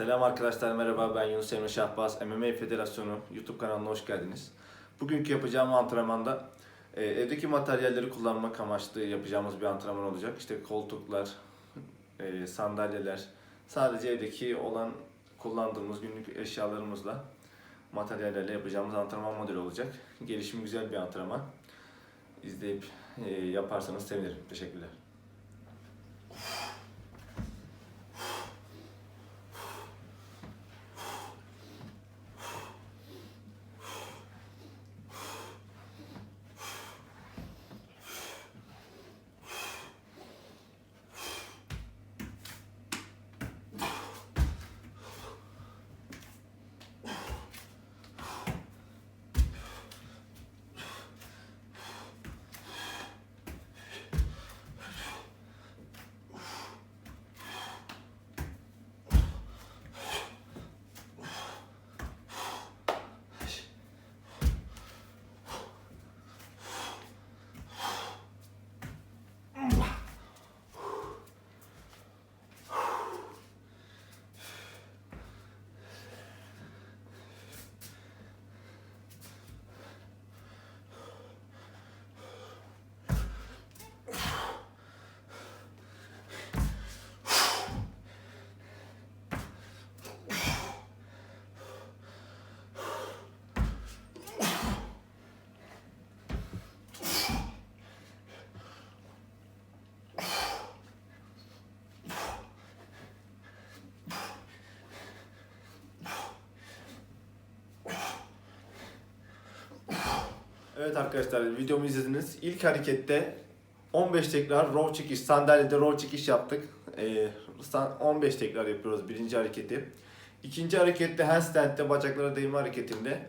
Selam arkadaşlar merhaba ben Yunus Emre Şahbaz MMA Federasyonu YouTube kanalına hoş geldiniz. Bugünkü yapacağım antrenmanda e, evdeki materyalleri kullanmak amaçlı yapacağımız bir antrenman olacak. İşte koltuklar, e, sandalyeler, sadece evdeki olan kullandığımız günlük eşyalarımızla materyallerle yapacağımız antrenman modeli olacak. Gelişimi güzel bir antrenman. İzleyip e, yaparsanız sevinirim. Teşekkürler. Evet arkadaşlar videomu izlediniz. İlk harekette 15 tekrar row çekiş, sandalyede row çekiş yaptık. Ee, san- 15 tekrar yapıyoruz birinci hareketi. İkinci harekette handstand'de bacaklara değme hareketinde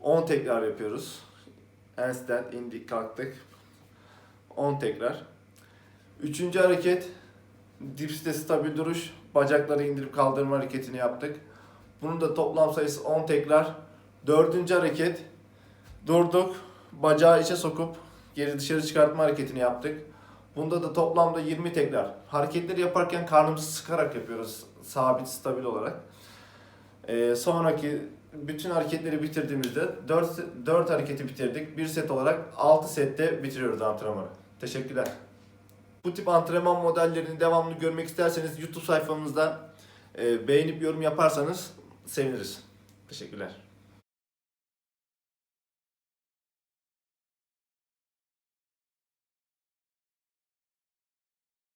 10 tekrar yapıyoruz. Handstand indik kalktık. 10 tekrar. Üçüncü hareket dipste stabil duruş, bacakları indirip kaldırma hareketini yaptık. Bunun da toplam sayısı 10 tekrar. Dördüncü hareket durduk, bacağı içe sokup geri dışarı çıkartma hareketini yaptık. Bunda da toplamda 20 tekrar. Hareketleri yaparken karnımızı sıkarak yapıyoruz sabit, stabil olarak. Ee, sonraki bütün hareketleri bitirdiğimizde 4, 4 hareketi bitirdik. Bir set olarak 6 sette bitiriyoruz antrenmanı. Teşekkürler. Bu tip antrenman modellerini devamlı görmek isterseniz YouTube sayfamızda e, beğenip yorum yaparsanız seviniriz. Teşekkürler.